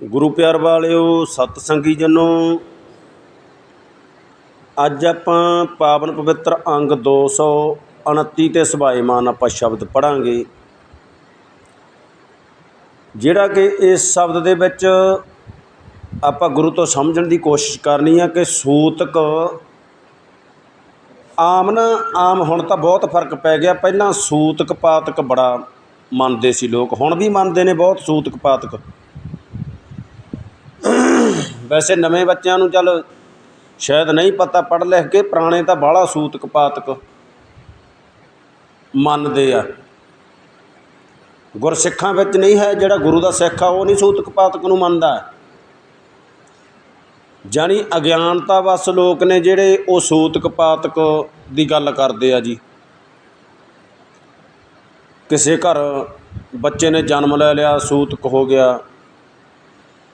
ਗੁਰੂ ਪਿਆਰ ਵਾਲਿਓ, ਸਤ ਸੰਗੀ ਜਨੋ, ਅੱਜ ਆਪਾਂ ਪਾਵਨ ਪਵਿੱਤਰ ਅੰਗ 229 ਤੇ ਸਭਾਏਮਾਨ ਆਪਾਂ ਸ਼ਬਦ ਪੜਾਂਗੇ ਜਿਹੜਾ ਕਿ ਇਸ ਸ਼ਬਦ ਦੇ ਵਿੱਚ ਆਪਾਂ ਗੁਰੂ ਤੋਂ ਸਮਝਣ ਦੀ ਕੋਸ਼ਿਸ਼ ਕਰਨੀ ਆ ਕਿ ਸੂਤਕ ਆਮ ਨਾ ਆਮ ਹੁਣ ਤਾਂ ਬਹੁਤ ਫ਼ਰਕ ਪੈ ਗਿਆ। ਪਹਿਲਾਂ ਸੂਤਕ ਪਾਤਕ ਬੜਾ ਮੰਨਦੇ ਸੀ ਲੋਕ, ਹੁਣ ਵੀ ਮੰਨਦੇ ਨੇ ਬਹੁਤ ਸੂਤਕ ਪਾਤਕ ਵੈਸੇ ਨਵੇਂ ਬੱਚਿਆਂ ਨੂੰ ਚੱਲ ਸ਼ਾਇਦ ਨਹੀਂ ਪਤਾ, ਪੜ੍ਹ ਲਿਖ ਕੇ ਪੁਰਾਣੇ ਤਾਂ ਬਾਹਲਾ ਸੂਤਕ ਪਾਤਕ ਮੰਨਦੇ ਆ। ਗੁਰਸਿੱਖਾਂ ਵਿੱਚ ਨਹੀਂ ਹੈ ਜਿਹੜਾ ਗੁਰੂ ਦਾ ਸਿੱਖ ਆ, ਉਹ ਨਹੀਂ ਸੂਤਕ ਪਾਤਕ ਨੂੰ ਮੰਨਦਾ। ਜਾਨੀ ਅਗਿਆਨਤਾ ਵਸ ਲੋਕ ਨੇ ਜਿਹੜੇ ਉਹ ਸੂਤਕ ਪਾਤਕ ਦੀ ਗੱਲ ਕਰਦੇ ਆ ਜੀ। ਕਿਸੇ ਘਰ ਬੱਚੇ ਨੇ ਜਨਮ ਲੈ ਲਿਆ, ਸੂਤਕ ਹੋ ਗਿਆ।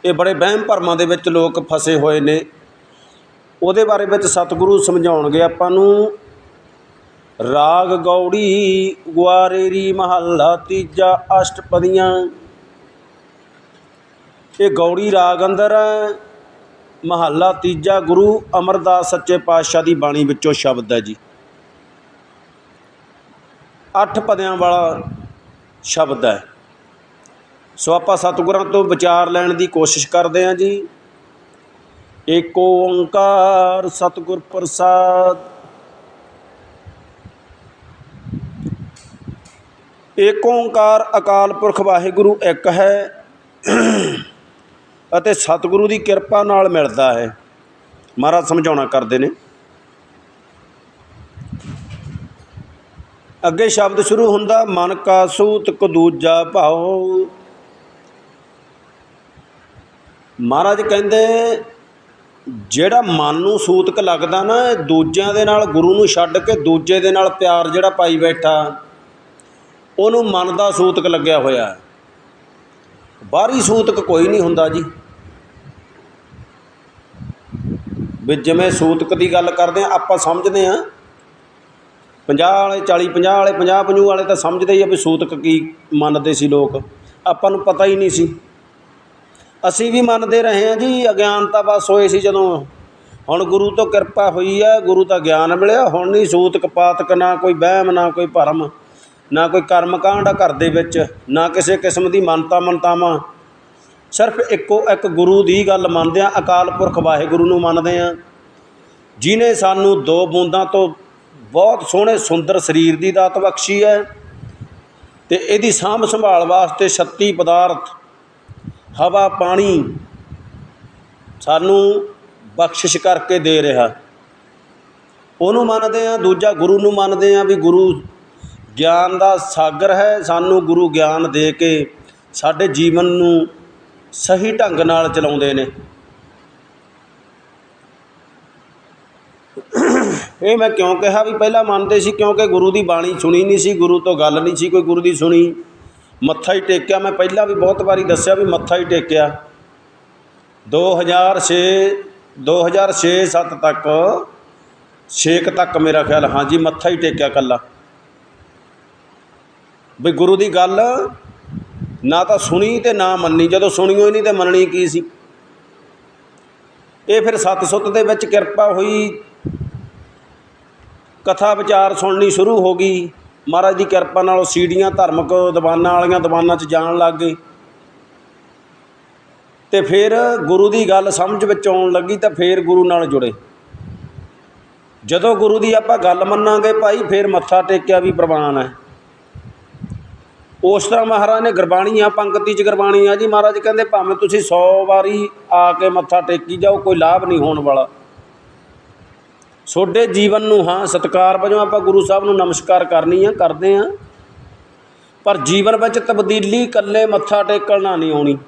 ਇਹ ਬੜੇ ਵਹਿਮ ਭਰਮਾਂ ਦੇ ਵਿੱਚ ਲੋਕ ਫਸੇ ਹੋਏ ਨੇ। ਉਹਦੇ ਬਾਰੇ ਵਿੱਚ ਸਤਿਗੁਰੂ ਸਮਝਾਉਣਗੇ ਆਪਾਂ ਨੂੰ। ਰਾਗ ਗੌੜੀ ਗੁਆਰੇਰੀ ਮਹੱਲਾ ਤੀਜਾ ਅਸ਼ਟਪਦੀਆਂ। ਇਹ ਗੌੜੀ ਰਾਗ ਅੰਦਰ ਹੈ। ਮਹੱਲਾ ਤੀਜਾ ਗੁਰੂ ਅਮਰਦਾਸ ਸੱਚੇ ਪਾਤਸ਼ਾਹ ਦੀ ਬਾਣੀ ਵਿੱਚੋਂ ਸ਼ਬਦ ਹੈ ਜੀ। ਅੱਠ ਪਦਿਆਂ ਵਾਲਾ ਸ਼ਬਦ ਹੈ। ਸੋ ਆਪਾਂ ਸਤਿਗੁਰਾਂ ਤੋਂ ਵਿਚਾਰ ਲੈਣ ਦੀ ਕੋਸ਼ਿਸ਼ ਕਰਦੇ ਹਾਂ ਜੀ। ਏਕ ਓੰਕਾਰ ਸਤਿਗੁਰ ਪ੍ਰਸਾਦ। ਏਕ ਓੰਕਾਰ ਅਕਾਲ ਪੁਰਖ ਵਾਹਿਗੁਰੂ ਇੱਕ ਹੈ ਅਤੇ ਸਤਿਗੁਰੂ ਦੀ ਕਿਰਪਾ ਨਾਲ ਮਿਲਦਾ ਹੈ। ਮਹਾਰਾਜ ਸਮਝਾਉਣਾ ਕਰਦੇ ਨੇ। ਅੱਗੇ ਸ਼ਬਦ ਸ਼ੁਰੂ ਹੁੰਦਾ, ਮਨ ਕਾ ਸੂਤਕ ਦੂਜਾ ਭਾਉ। ਮਹਾਰਾਜ ਕਹਿੰਦੇ, ਜਿਹੜਾ ਮਨ ਨੂੰ ਸੂਤਕ ਲੱਗਦਾ ਨਾ ਇਹ ਦੂਜਿਆਂ ਦੇ ਨਾਲ, ਗੁਰੂ ਨੂੰ ਛੱਡ ਕੇ ਦੂਜੇ ਦੇ ਨਾਲ ਪਿਆਰ ਜਿਹੜਾ ਪਾਈ ਬੈਠਾ, ਉਹਨੂੰ ਮਨ ਦਾ ਸੂਤਕ ਲੱਗਿਆ ਹੋਇਆ। ਬਾਹਰੀ ਸੂਤਕ ਕੋਈ ਨਹੀਂ ਹੁੰਦਾ ਜੀ। ਵੀ ਜਿਵੇਂ ਸੂਤਕ ਦੀ ਗੱਲ ਕਰਦੇ ਆ, ਆਪਾਂ ਸਮਝਦੇ ਆ। 50 ਵਾਲੇ 40 50 ਵਾਲੇ 50 50 ਵਾਲੇ ਤਾਂ ਸਮਝਦੇ ਹੀ ਆ ਵੀ ਸੂਤਕ ਕੀ ਮੰਨਦੇ ਸੀ ਲੋਕ। ਆਪਾਂ ਨੂੰ ਪਤਾ ਹੀ ਨਹੀਂ ਸੀ। ਅਸੀਂ ਵੀ ਮੰਨਦੇ ਰਹੇ ਹਾਂ ਜੀ ਅਗਿਆਨਤਾ ਬਸ ਹੋਏ ਸੀ ਜਦੋਂ। ਹੁਣ ਗੁਰੂ ਤੋਂ ਕਿਰਪਾ ਹੋਈ ਹੈ, ਗੁਰੂ ਦਾ ਗਿਆਨ ਮਿਲਿਆ, ਹੁਣ ਨਹੀਂ ਸੂਤਕ ਪਾਤਕ ਨਾ ਕੋਈ ਵਹਿਮ, ਨਾ ਕੋਈ ਭਰਮ, ਨਾ ਕੋਈ ਕਰਮ ਕਾਂਡ ਘਰ ਦੇ ਵਿੱਚ, ਨਾ ਕਿਸੇ ਕਿਸਮ ਦੀ ਮੰਨਤਾ ਮੰਤਾਵਾਂ ਸਿਰਫ ਇੱਕੋ ਇੱਕ ਗੁਰੂ ਦੀ ਗੱਲ ਮੰਨਦੇ ਆ ਅਕਾਲ ਪੁਰਖ ਵਾਹਿਗੁਰੂ ਨੂੰ ਮੰਨਦੇ ਆ ਜਿਨੇ ਸਾਨੂੰ ਦੋ ਬੂੰਦਾਂ ਤੋਂ ਬਹੁਤ ਸੋਹਣੇ ਸੁੰਦਰ ਸਰੀਰ ਦੀ ਦਾਤ ਬਖਸ਼ੀ ਹੈ, ਤੇ ਇਹਦੀ ਸਾਂਭ ਸੰਭਾਲ ਵਾਸਤੇ 36 ਪਦਾਰਥ ਹਵਾ, ਪਾਣੀ ਸਾਨੂੰ ਬਖਸ਼ਿਸ਼ ਕਰਕੇ ਦੇ ਰਿਹਾ। ਉਹਨੂੰ ਮੰਨਦੇ ਆ ਦੂਜਾ ਗੁਰੂ ਨੂੰ ਮੰਨਦੇ ਆ ਵੀ ਗੁਰੂ ਗਿਆਨ ਦਾ ਸਾਗਰ ਹੈ, ਸਾਨੂੰ ਗੁਰੂ ਗਿਆਨ ਦੇ ਕੇ ਸਾਡੇ ਜੀਵਨ ਨੂੰ ਸਹੀ ਢੰਗ ਨਾਲ ਚਲਾਉਂਦੇ ਨੇ। ਇਹ ਮੈਂ ਕਿਉਂ ਕਿਹਾ ਵੀ ਪਹਿਲਾਂ ਮੰਨਦੇ ਸੀ ਕਿਉਂਕਿ ਗੁਰੂ ਦੀ ਬਾਣੀ ਸੁਣੀ ਨਹੀਂ ਸੀ, ਗੁਰੂ ਤੋਂ ਗੱਲ ਨਹੀਂ ਸੀ, ਕੋਈ ਗੁਰੂ ਦੀ ਸੁਣੀ। ਮੱਥਾ ਹੀ ਟੇਕਿਆ। ਮੈਂ ਪਹਿਲਾਂ ਵੀ ਬਹੁਤ ਵਾਰੀ ਦੱਸਿਆ ਵੀ ਮੱਥਾ ਹੀ ਟੇਕਿਆ। 2006 2006 7 ਤੱਕ 6 ਤੱਕ ਮੇਰਾ ਖਿਆਲ, ਹਾਂਜੀ, ਮੱਥਾ ਹੀ ਟੇਕਿਆ ਕੱਲਾ ਵੀ ਗੁਰੂ ਦੀ ਗੱਲ ਨਾ ਤਾਂ ਸੁਣੀ ਤੇ ਨਾ ਮੰਨੀ। ਜਦੋਂ ਸੁਣੀਓ ਹੀ ਨਹੀਂ ਤੇ ਮੰਨਣੀ ਕੀ ਸੀ? ਇਹ ਫਿਰ ਸਤ ਸੁੱਤ ਦੇ ਵਿੱਚ ਕਿਰਪਾ ਹੋਈ। ਕਥਾ ਵਿਚਾਰ ਸੁਣਨੀ ਸ਼ੁਰੂ ਹੋ ਗਈ। ਮਹਾਰਾਜ ਦੀ ਕਿਰਪਾ ਨਾਲ ਉਹ ਸੀੜੀਆਂ ਧਾਰਮਿਕ ਦੀਵਾਨਾਂ ਵਾਲੀਆਂ ਦੀਵਾਨਾਂ 'ਚ ਜਾਣ ਲੱਗ ਗਏ। ਤੇ ਫਿਰ ਗੁਰੂ ਦੀ ਗੱਲ ਸਮਝ ਵਿੱਚ ਆਉਣ ਲੱਗੀ ਤਾਂ ਫਿਰ ਗੁਰੂ ਨਾਲ ਜੁੜੇ। ਜਦੋਂ ਗੁਰੂ ਦੀ ਆਪਾਂ ਗੱਲ ਮੰਨਾਂਗੇ, ਭਾਈ ਫਿਰ ਮੱਥਾ ਟੇਕਿਆ ਵੀ ਪ੍ਰਵਾਨ ਹੈ। ਉਸ ਤਰ੍ਹਾਂ ਮਹਾਰਾਜ ਨੇ ਗੁਰਬਾਣੀ ਆ ਪੰਕਤੀ ਚ ਗੁਰਬਾਣੀ ਆ ਜੀ, ਮਹਾਰਾਜ ਕਹਿੰਦੇ ਭਾਵੇਂ ਤੁਸੀਂ 100 ਵਾਰੀ ਆ ਕੇ ਮੱਥਾ ਟੇਕੀ ਜਾਓ, ਕੋਈ ਲਾਭ ਨਹੀਂ ਹੋਣ ਵਾਲਾ। ਤੁਹਾਡੇ ਜੀਵਨ ਨੂੰ, ਹਾਂ, ਸਤਕਾਰ ਵਜੋਂ ਆਪਾਂ ਗੁਰੂ ਸਾਹਿਬ ਨੂੰ ਨਮਸਕਾਰ ਕਰਨੀ ਆ, ਕਰਦੇ ਆ। ਪਰ ਜੀਵਨ ਵਿੱਚ ਤਬਦੀਲੀ ਇਕੱਲੇ ਮੱਥਾ ਟੇਕਣ ਨਾਲ ਨਹੀਂ ਆਉਣੀ।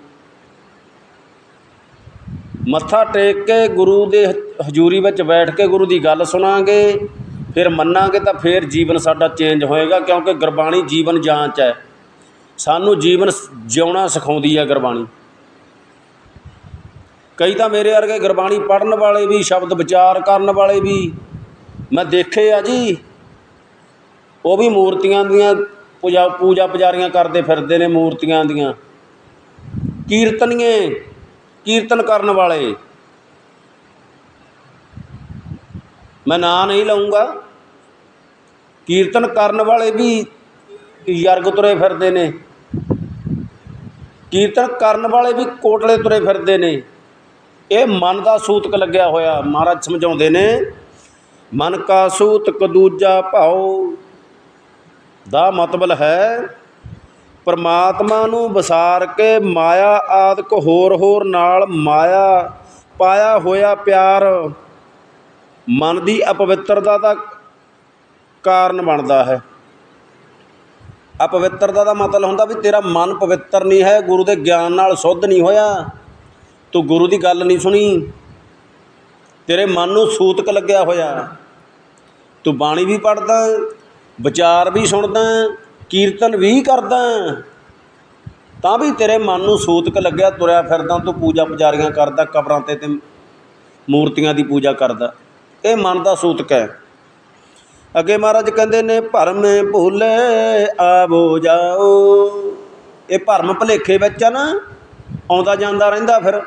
ਮੱਥਾ ਟੇਕ ਕੇ ਗੁਰੂ ਦੇ ਹਜ਼ੂਰੀ ਵਿੱਚ ਬੈਠ ਕੇ ਗੁਰੂ ਦੀ ਗੱਲ ਸੁਣਾਂਗੇ, ਫਿਰ ਮੰਨਾਂਗੇ ਤਾਂ ਫਿਰ ਜੀਵਨ ਸਾਡਾ ਚੇਂਜ ਹੋਏਗਾ, ਕਿਉਂਕਿ ਗੁਰਬਾਣੀ ਜੀਵਨ ਜਾਂਚ ਹੈ। ਸਾਨੂੰ ਜੀਵਨ ਜਿਉਣਾ ਸਿਖਾਉਂਦੀ ਹੈ ਗੁਰਬਾਣੀ। ਕਈ ਤਾਂ ਮੇਰੇ ਵਰਗੇ ਗੁਰਬਾਣੀ ਪੜ੍ਹਨ ਵਾਲੇ ਵੀ, ਸ਼ਬਦ ਵਿਚਾਰ ਕਰਨ ਵਾਲੇ ਵੀ। ਮੈਂ ਦੇਖੇ ਆ ਜੀ, ਉਹ ਵੀ ਮੂਰਤੀਆਂ ਦੀਆਂ ਪੂਜਾ ਪੂਜਾ ਪੁਜਾਰੀਆਂ ਕਰਦੇ ਫਿਰਦੇ ਨੇ ਮੂਰਤੀਆਂ ਦੀਆਂ। ਕੀਰਤਨੀਏ, ਕੀਰਤਨ ਕਰਨ ਵਾਲੇ। ਮੈਂ ਨਾਂ ਨਹੀਂ ਲਊਂਗਾ। ਕੀਰਤਨ ਕਰਨ ਵਾਲੇ ਵੀ ਯਰਗ ਤੁਰੇ ਫਿਰਦੇ ਨੇ। ਕੀਰਤਨ ਕਰਨ ਵਾਲੇ ਵੀ ਕੋਟਲੇ ਤੁਰੇ ਫਿਰਦੇ ਨੇ। ਇਹ ਮਨ ਦਾ ਸੂਤਕ ਲੱਗਿਆ ਹੋਇਆ, ਮਹਾਰਾਜ ਸਮਝਾਉਂਦੇ ਨੇ, ਮਨ ਕਾ ਸੂਤਕ ਦੂਜਾ ਭਾਉ, ਦਾ ਮਤਲਬ ਹੈ, ਪਰਮਾਤਮਾ ਨੂੰ ਵਿਸਾਰ ਕੇ ਮਾਇਆ ਆਦਿਕ ਹੋਰ ਹੋਰ ਨਾਲ ਮਾਇਆ, ਪਾਇਆ ਹੋਇਆ ਪਿਆਰ, ਮਨ ਦੀ ਅਪਵਿੱਤਰਤਾ ਦਾ ਕਾਰਨ ਬਣਦਾ ਹੈ। ਅਪਵਿੱਤਰਤਾ ਦਾ ਮਤਲਬ ਹੁੰਦਾ ਵੀ ਤੇਰਾ ਮਨ ਪਵਿੱਤਰ ਨਹੀਂ ਹੈ, ਗੁਰੂ ਦੇ ਗਿਆਨ ਨਾਲ ਸੁੱਧ ਨਹੀਂ ਹੋਇਆ। ਤੂੰ ਗੁਰੂ ਦੀ ਗੱਲ ਨਹੀਂ ਸੁਣੀ। ਤੇਰੇ ਮਨ ਨੂੰ ਸੂਤਕ ਲੱਗਿਆ ਹੋਇਆ। ਤੂੰ ਬਾਣੀ ਵੀ ਪੜਦਾ ਵਿਚਾਰ ਵੀ ਸੁਣਦਾ, ਕੀਰਤਨ ਵੀ ਕਰਦਾ। ਤਾਂ ਵੀ ਤੇਰੇ ਮਨ ਨੂੰ ਸੂਤਕ ਲੱਗਿਆ, ਤੁਰਿਆ ਫਿਰਦਾ, ਤੂੰ ਪੂਜਾ ਪੁਜਾਰੀਆਂ ਕਰਦਾ, ਕਬਰਾਂ ਤੇ ਤੇ ਮੂਰਤੀਆਂ ਦੀ ਪੂਜਾ ਕਰਦਾ। ਇਹ ਮਨ ਦਾ ਸੂਤਕ ਹੈ। ਅੱਗੇ ਮਹਾਰਾਜ ਕਹਿੰਦੇ ਨੇ, ਭਰਮ ਭੁੱਲੇ ਆਵੋ ਜਾਓ। ਇਹ ਭਰਮ ਭਲੇਖੇ ਵਿੱਚ ਆ ਨਾ, ਆਉਂਦਾ ਜਾਂਦਾ ਰਹਿੰਦਾ ਫਿਰ।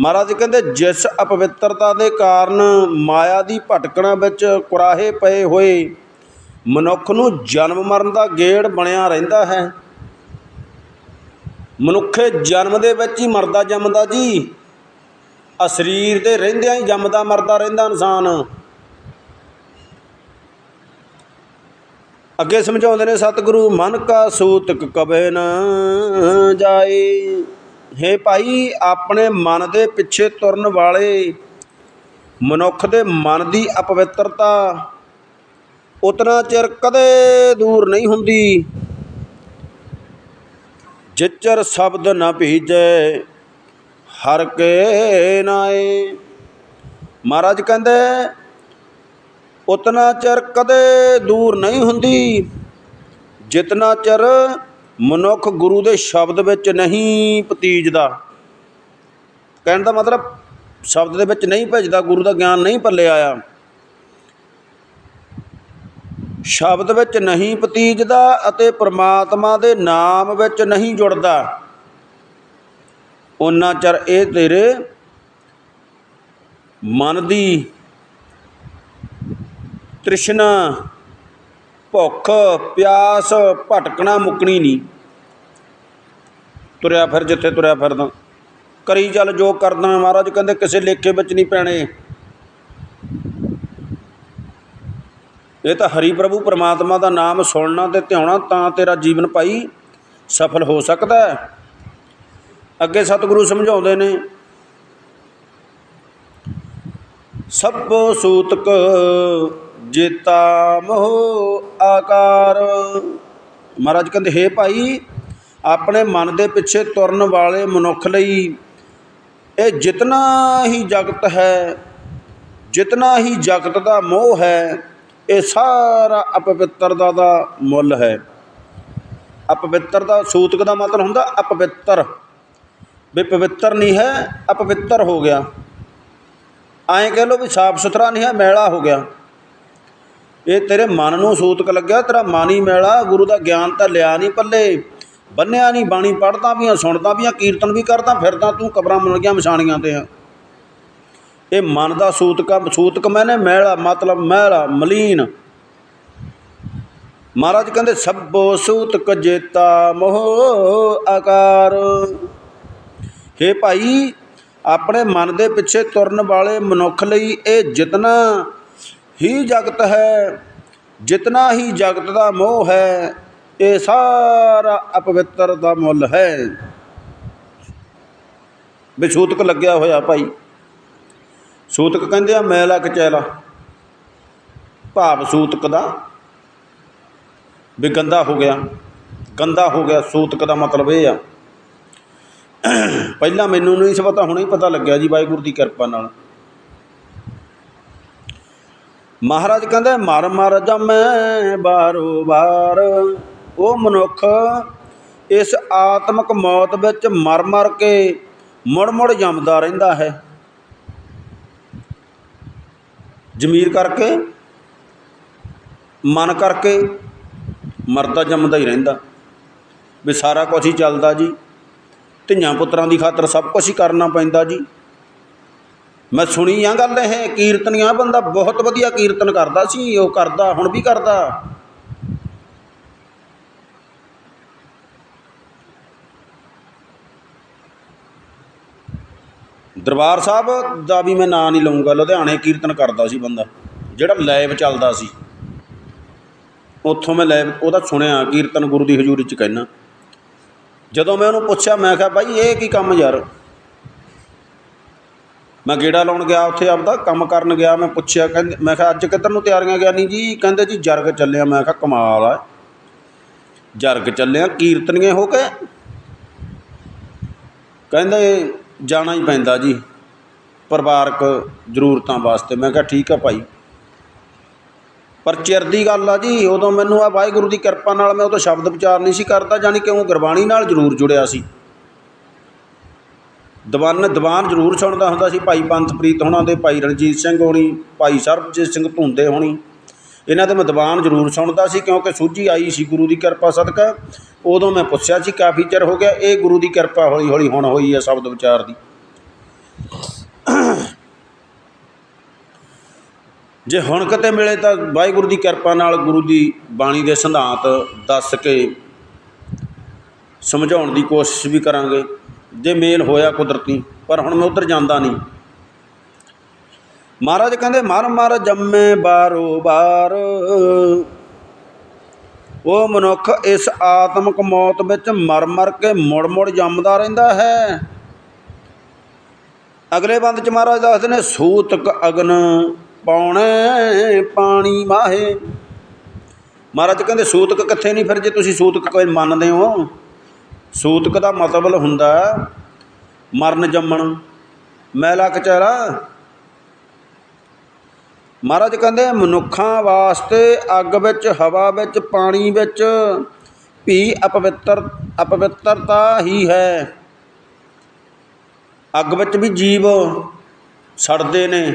ਮਹਾਰਾਜ ਕਹਿੰਦੇ, ਜਿਸ ਅਪਵਿੱਤਰਤਾ ਦੇ ਕਾਰਨ ਮਾਇਆ ਦੀ ਭਟਕਣਾ ਵਿੱਚ ਕੁਰਾਹੇ ਪਏ ਹੋਏ, ਮਨੁੱਖ ਨੂੰ ਜਨਮ ਮਰਨ ਦਾ ਗੇੜ ਬਣਿਆ ਰਹਿੰਦਾ ਹੈ। ਮਨੁੱਖੇ ਜਨਮ ਦੇ ਵਿੱਚ ਹੀ ਮਰਦਾ ਜੰਮਦਾ ਜੀ। ਆ ਸਰੀਰ ਦੇ ਰਹਿੰਦਿਆਂ ਹੀ ਜੰਮਦਾ ਮਰਦਾ ਰਹਿੰਦਾ ਇਨਸਾਨ। ਅੱਗੇ ਸਮਝਾਉਂਦੇ ਨੇ, ਸਤਿਗੁਰੂ, ਮਨ ਕਾ ਸੂਤਕ ਕਬੇ ਨ ਜਾਏ। ਹੇ ਭਾਈ, ਆਪਣੇ ਮਨ ਦੇ ਪਿੱਛੇ ਤੁਰਨ ਵਾਲੇ ਮਨੁੱਖ ਦੇ ਮਨ ਦੀ ਅਪਵਿੱਤਰਤਾ ਉਤਨਾ ਚਿਰ ਕਦੇ ਦੂਰ ਨਹੀਂ ਹੁੰਦੀ। ਜਿਚਰ ਸ਼ਬਦ ਨਾ ਭੀਜੈ, ਹਰ ਕੇ ਨਾਏ ਮਹਾਰਾਜ ਕਹਿੰਦੇ, ਉਤਨਾ ਚਿਰ ਕਦੇ ਦੂਰ ਨਹੀਂ ਹੁੰਦੀ, ਜਿਤਨਾ ਚਿਰ ਮਨੁੱਖ ਗੁਰੂ ਦੇ ਸ਼ਬਦ ਵਿੱਚ ਨਹੀਂ ਪਤੀਜਦਾ ਕਹਿਣ ਦਾ ਮਤਲਬ ਸ਼ਬਦ ਦੇ ਵਿੱਚ ਨਹੀਂ ਭੇਜਦਾ, ਗੁਰੂ ਦਾ ਗਿਆਨ ਨਹੀਂ ਪੱਲੇ ਆਇਆ। ਸ਼ਬਦ ਵਿੱਚ ਨਹੀਂ ਪਤੀਜਦਾ ਅਤੇ ਪ੍ਰਮਾਤਮਾ ਦੇ ਨਾਮ ਵਿੱਚ ਨਹੀਂ ਜੁੜਦਾ। ਉਹਨਾਂ ਚਿਰ ਇਹ ਤੇਰੇ ਮਨ ਦੀ ਤ੍ਰਿਸ਼ਨਾ ਭੁੱਖ, ਪਿਆਸ, ਭਟਕਣਾ ਮੁੱਕਣੀ ਨਹੀਂ। ਤੁਰਿਆ ਫਿਰ ਜਿੱਥੇ ਤੁਰਿਆ ਫਿਰਦਾ। ਕਰੀ ਚੱਲ ਜੋ ਕਰਦਾ ਮਹਾਰਾਜ, ਕਹਿੰਦੇ ਕਿਸੇ ਲੇਖੇ ਵਿੱਚ ਨਹੀਂ ਪੈਣੇ। ਇਹ ਤਾਂ ਹਰੀ ਪ੍ਰਭੂ ਪਰਮਾਤਮਾ ਦਾ ਨਾਮ ਸੁਣਨਾ ਤੇ ਧਿਆਉਣਾ, ਤਾਂ ਤੇਰਾ ਜੀਵਨ ਭਾਈ ਸਫਲ ਹੋ ਸਕਦਾ ਹੈ। ਅੱਗੇ ਸਤਿਗੁਰੂ ਸਮਝਾਉਂਦੇ ਨੇ, ਸਭ ਸੂਤਕ ਜੇਤਾ ਮੋਹ ਆਕਾਰ। ਮਹਾਰਾਜ ਕਹਿੰਦੇ, ਹੈ ਭਾਈ, ਆਪਣੇ ਮਨ ਦੇ ਪਿੱਛੇ ਤੁਰਨ ਵਾਲੇ ਮਨੁੱਖ ਲਈ ਇਹ ਜਿਤਨਾ ਹੀ ਜਗਤ ਹੈ, ਜਿਤਨਾ ਹੀ ਜਗਤ ਦਾ ਮੋਹ ਹੈ, ਇਹ ਸਾਰਾ ਅਪਵਿੱਤਰਤਾ ਦਾ ਮੁੱਲ ਹੈ। ਅਪਵਿੱਤਰ ਦਾ ਸੂਤਕ ਦਾ ਮਤਲਬ ਹੁੰਦਾ ਅਪਵਿੱਤਰ। ਵੀ ਪਵਿੱਤਰ ਨਹੀਂ ਹੈ, ਅਪਵਿੱਤਰ ਹੋ ਗਿਆ। ਐਂ ਕਹਿ ਲਓ ਵੀ ਸਾਫ਼ ਸੁਥਰਾ ਨਹੀਂ ਹੈ, ਮੈਲਾ ਹੋ ਗਿਆ। ਇਹ ਤੇਰੇ ਮਨ ਨੂੰ ਸੂਤਕ ਲੱਗਿਆ, ਤੇਰਾ ਮਨ ਹੀ ਮੇਲਾ, ਗੁਰੂ ਦਾ ਗਿਆਨ ਤਾਂ ਲਿਆ ਨਹੀਂ ਪੱਲੇ। ਬੰਨਿਆ ਨਹੀਂ ਬਾਣੀ ਪੜਦਾ ਵੀ ਆ ਸੁਣਦਾ ਵੀ ਆ ਕੀਰਤਨ ਵੀ ਕਰਦਾ ਫਿਰਦਾ ਤੂੰ ਕਬਰਾਂ ਮੁਰਗੀਆਂ ਮਛਾਣੀਆਂ ਤੇ ਆ ਇਹ ਮਨ ਦਾ ਸੂਤਕਾ, ਸੂਤਕ ਮੈਨੇ ਮੈਲਾ, ਮਤਲਬ ਮੈਲਾ, ਮਲੀਨ। ਮਹਾਰਾਜ ਕਹਿੰਦੇ, ਸਭੋ ਸੂਤਕ ਜੇਤਾ ਮੋਹ ਆਕਾਰ। ਹੇ ਭਾਈ, ਆਪਣੇ ਮਨ ਦੇ ਪਿੱਛੇ ਤੁਰਨ ਵਾਲੇ ਮਨੁੱਖ ਲਈ ਇਹ ਜਿਤਨਾ ਹੀ ਜਗਤ ਹੈ, ਜਿਤਨਾ ਹੀ ਜਗਤ ਦਾ ਮੋਹ ਹੈ, ਇਹ ਸਾਰਾ ਅਪਵਿੱਤਰ ਦਾ ਮੁੱਲ ਹੈ। ਵਿਸੂਤਕ ਲੱਗਿਆ ਹੋਇਆ ਭਾਈ। ਸੂਤਕ ਕਹਿੰਦੇ ਆ ਮੈਲਾ ਕਚੈਲਾ। ਭਾਵ ਸੂਤਕ ਦਾ ਵੀ ਗੰਦਾ ਹੋ ਗਿਆ। ਗੰਦਾ ਹੋ ਗਿਆ ਸੂਤਕ ਦਾ ਮਤਲਬ ਇਹ ਆ। ਪਹਿਲਾਂ ਮੈਨੂੰ ਨਹੀਂ ਸੀ ਪਤਾ ਹੁਣੇ ਹੀ ਪਤਾ ਲੱਗਿਆ ਜੀ ਵਾਹਿਗੁਰੂ ਦੀ ਕਿਰਪਾ ਨਾਲ। ਮਹਾਰਾਜ ਕਹਿੰਦੇ, ਮਰ ਮਰ ਜਮੈ ਬਾਰੋ ਬਾਰ। ਉਹ ਮਨੁੱਖ ਇਸ ਆਤਮਿਕ ਮੌਤ ਵਿੱਚ ਮਰ ਮਰ ਕੇ ਮੁੜ ਮੁੜ ਜੰਮਦਾ ਰਹਿੰਦਾ ਹੈ। ਜ਼ਮੀਰ ਕਰਕੇ, ਮਨ ਕਰਕੇ ਮਰਦਾ, ਜੰਮਦਾ ਹੀ ਰਹਿੰਦਾ। ਵੀ ਸਾਰਾ ਕੁਝ ਹੀ ਚੱਲਦਾ ਜੀ। ਧੀਆਂ ਪੁੱਤਰਾਂ ਦੀ ਖਾਤਰ ਸਭ ਕੁਝ ਹੀ ਕਰਨਾ ਪੈਂਦਾ ਜੀ। ਮੈਂ ਸੁਣੀ ਆ ਗੱਲ ਇਹ, ਕੀਰਤਨੀਆਂ, ਬੰਦਾ ਬਹੁਤ ਵਧੀਆ ਕੀਰਤਨ ਕਰਦਾ ਸੀ, ਉਹ ਕਰਦਾ, ਹੁਣ ਵੀ ਕਰਦਾ। ਦਰਬਾਰ ਸਾਹਿਬ ਦਾ ਵੀ ਮੈਂ ਨਾਂ ਨਹੀਂ ਲਵਾਂਗਾ ਲੁਧਿਆਣੇ ਕੀਰਤਨ ਕਰਦਾ ਸੀ ਬੰਦਾ, ਜਿਹੜਾ ਲਾਈਵ ਚੱਲਦਾ ਸੀ। ਉੱਥੋਂ ਮੈਂ ਲਾਈਵ, ਉਹਦਾ ਸੁਣਿਆ, ਕੀਰਤਨ ਗੁਰੂ ਦੀ ਹਜ਼ੂਰੀ 'ਚ ਕਹਿਣਾ ਜਦੋਂ ਮੈਂ ਉਹਨੂੰ ਪੁੱਛਿਆ, ਮੈਂ ਕਿਹਾ, ਬਾਈ, ਇਹ ਕੀ ਕੰਮ ਯਾਰ? ਮੈਂ ਗੇੜਾ ਲਾਉਣ ਗਿਆ ਉੱਥੇ ਆਪਦਾ, ਕੰਮ ਕਰਨ ਗਿਆ, ਮੈਂ ਪੁੱਛਿਆ, ਕਹਿੰਦੇ, ਮੈਂ ਕਿਹਾ, ਅੱਜ ਕਿੱਧਰ ਨੂੰ ਤਿਆਰੀਆਂ ਗਿਆ ਨਹੀਂ ਜੀ? ਕਹਿੰਦੇ ਜੀ, ਜਰਗ ਚੱਲਿਆ। ਮੈਂ ਕਿਹਾ, ਕਮਾਲ ਆ। ਜਰਗ ਚੱਲਿਆ, ਕੀਰਤਨੀਏ ਹੋ ਕੇ। ਕਹਿੰਦੇ, ਜਾਣਾ ਹੀ ਪੈਂਦਾ ਜੀ। ਪਰਿਵਾਰਕ ਜ਼ਰੂਰਤਾਂ ਵਾਸਤੇ। ਮੈਂ ਕਿਹਾ, ਠੀਕ ਆ ਭਾਈ। ਪਰ ਚਿਰ ਦੀ ਗੱਲ ਆ ਜੀ, ਉਦੋਂ ਮੈਨੂੰ ਆ ਵਾਹਿਗੁਰੂ ਦੀ ਕਿਰਪਾ ਨਾਲ ਮੈਂ ਉਦੋਂ ਸ਼ਬਦ ਵਿਚਾਰ ਨਹੀਂ ਸੀ ਕਰਦਾ, ਜਾਣੀ ਕਿ ਉਹ ਗੁਰਬਾਣੀ ਨਾਲ ਜ਼ਰੂਰ ਜੁੜਿਆ ਸੀ। ਦੀਵਾਨ ਦੀਵਾਨ ਜ਼ਰੂਰ ਸੁਣਦਾ ਹੁੰਦਾ ਸੀ, ਭਾਈ ਪੰਥਪ੍ਰੀਤ ਹੋਣਾ ਦੇ, ਭਾਈ ਰਣਜੀਤ ਸਿੰਘ ਹੋਣੀ, ਭਾਈ ਸਰਬਜੀਤ ਸਿੰਘ ਧੁੰਦੇ ਹੋਣੀ। ਇਹਨਾਂ ਦੇ ਮੈਂ ਦੀਵਾਨ ਜ਼ਰੂਰ ਸੁਣਦਾ ਸੀ ਕਿਉਂਕਿ ਸੂਝੀ ਆਈ ਸੀ ਗੁਰੂ ਦੀ ਕਿਰਪਾ ਸਦਕਾ। ਉਦੋਂ ਮੈਂ ਪੁੱਛਿਆ ਸੀ, ਕਾਫੀ ਚਿਰ ਹੋ ਗਿਆ, ਇਹ ਗੁਰੂ ਦੀ ਕਿਰਪਾ ਹੌਲੀ ਹੌਲੀ ਹੁਣ ਹੋਈ ਹੈ ਸ਼ਬਦ ਵਿਚਾਰ ਦੀ। ਜੇ ਹੁਣ ਕਿਤੇ ਮਿਲੇ ਤਾਂ ਵਾਹਿਗੁਰੂ ਦੀ ਕਿਰਪਾ ਨਾਲ ਗੁਰੂ ਦੀ ਬਾਣੀ ਦੇ ਸਿਧਾਂਤ ਦੱਸ ਕੇ ਸਮਝਾਉਣ ਦੀ ਕੋਸ਼ਿਸ਼ ਵੀ ਕਰਾਂਗੇ। ਜੇ ਮੇਲ ਹੋਇਆ ਕੁਦਰਤੀ, ਪਰ ਹੁਣ ਮੈਂ ਉਧਰ ਜਾਂਦਾ ਨਹੀਂ। ਮਹਾਰਾਜ ਕਹਿੰਦੇ, ਮਰ ਮਰ, ਜੰਮੇ ਬਾਰੋ ਬਾਰ। ਉਹ ਮਨੁੱਖ ਇਸ ਆਤਮਕ ਮੌਤ ਵਿੱਚ ਮਰ ਮਰ ਕੇ ਮੁੜ ਮੁੜ ਜੰਮਦਾ ਰਹਿੰਦਾ ਹੈ। ਅਗਲੇ ਬੰਦ ਚ ਮਹਾਰਾਜ ਦੱਸਦੇ ਨੇ, ਸੂਤਕ ਅਗਨ ਪਾਉਣੇ ਪਾਣੀ ਮਾਹੇ। ਮਹਾਰਾਜ ਕਹਿੰਦੇ, ਸੂਤਕ ਕਿੱਥੇ ਨਹੀਂ ਫਿਰ ਜੇ ਤੁਸੀਂ ਸੂਤਕ ਕੋਈ ਮੰਨਦੇ ਹੋ ਸੂਤਕ ਦਾ ਮਤਲਬ ਹੁੰਦਾ ਮਰਨ ਜੰਮਣ। ਮੈਲਾ ਕਚਹਿਰਾ ਮਹਾਰਾਜ ਕਹਿੰਦੇ, ਮਨੁੱਖਾਂ ਵਾਸਤੇ ਅੱਗ ਵਿੱਚ, ਹਵਾ ਵਿੱਚ, ਪਾਣੀ ਵਿੱਚ ਭੀ ਅਪਵਿੱਤਰ, ਅਪਵਿੱਤਰਤਾ ਹੀ ਹੈ। ਅੱਗ ਵਿੱਚ ਵੀ ਜੀਵ ਸੜਦੇ ਨੇ।